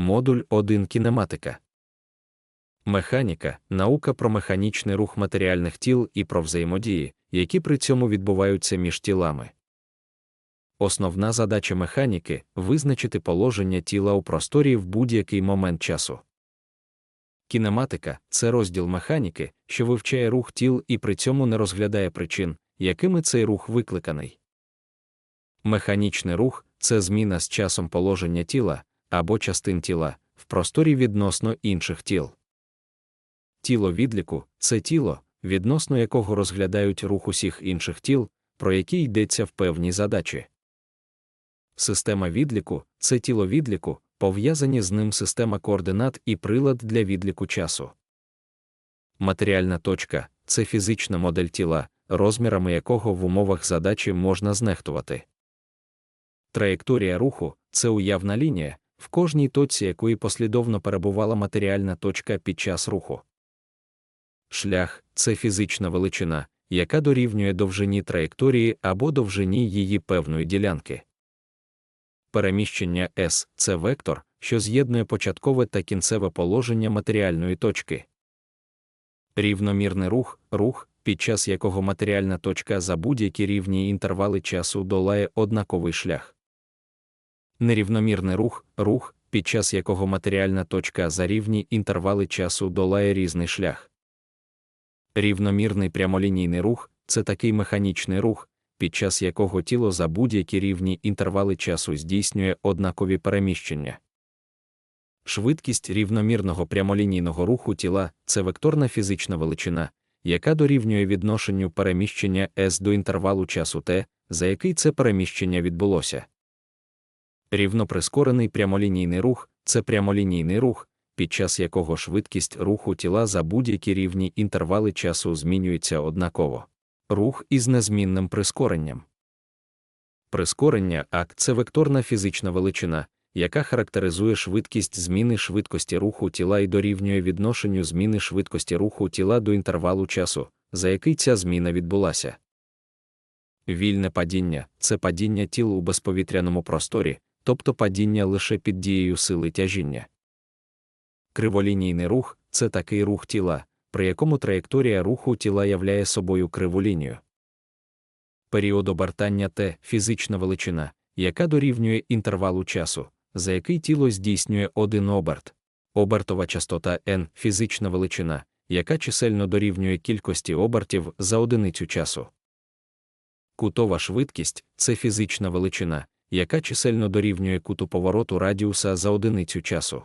Модуль 1 Кінематика. Механіка наука про механічний рух матеріальних тіл і про взаємодії, які при цьому відбуваються між тілами. Основна задача механіки визначити положення тіла у просторі в будь-який момент часу. Кінематика це розділ механіки, що вивчає рух тіл і при цьому не розглядає причин, якими цей рух викликаний. Механічний рух це зміна з часом положення тіла або частин тіла в просторі відносно інших тіл. Тіло відліку це тіло, відносно якого розглядають рух усіх інших тіл, про які йдеться в певній задачі. Система відліку це тіло відліку, пов'язані з ним система координат і прилад для відліку часу. Матеріальна точка це фізична модель тіла, розмірами якого в умовах задачі можна знехтувати. Траєкторія руху це уявна лінія, в кожній точці якої послідовно перебувала матеріальна точка під час руху. Шлях це фізична величина, яка дорівнює довжині траєкторії або довжині її певної ділянки. Переміщення S це вектор, що з'єднує початкове та кінцеве положення матеріальної точки. Рівномірний рух рух, під час якого матеріальна точка за будь-які рівні інтервали часу долає однаковий шлях. Нерівномірний рух рух, під час якого матеріальна точка за рівні інтервали часу долає різний шлях. Рівномірний прямолінійний рух це такий механічний рух, під час якого тіло за будь-які рівні інтервали часу здійснює однакові переміщення. Швидкість рівномірного прямолінійного руху тіла це векторна фізична величина, яка дорівнює відношенню переміщення s до інтервалу часу t, за який це переміщення відбулося. Рівноприскорений прямолінійний рух це прямолінійний рух, під час якого швидкість руху тіла за будь-які рівні інтервали часу змінюється однаково. Рух із незмінним прискоренням. Прискорення ак це векторна фізична величина, яка характеризує швидкість зміни швидкості руху тіла і дорівнює відношенню зміни швидкості руху тіла до інтервалу часу, за який ця зміна відбулася. Вільне падіння це падіння тіл у безповітряному просторі, тобто падіння лише під дією сили тяжіння. Криволінійний рух це такий рух тіла, при якому траєкторія руху тіла являє собою криву лінію. Період обертання Т фізична величина, яка дорівнює інтервалу часу, за який тіло здійснює один оберт. Обертова частота n фізична величина, яка чисельно дорівнює кількості обертів за одиницю часу. Кутова швидкість це фізична величина, яка чисельно дорівнює куту повороту радіуса за одиницю часу.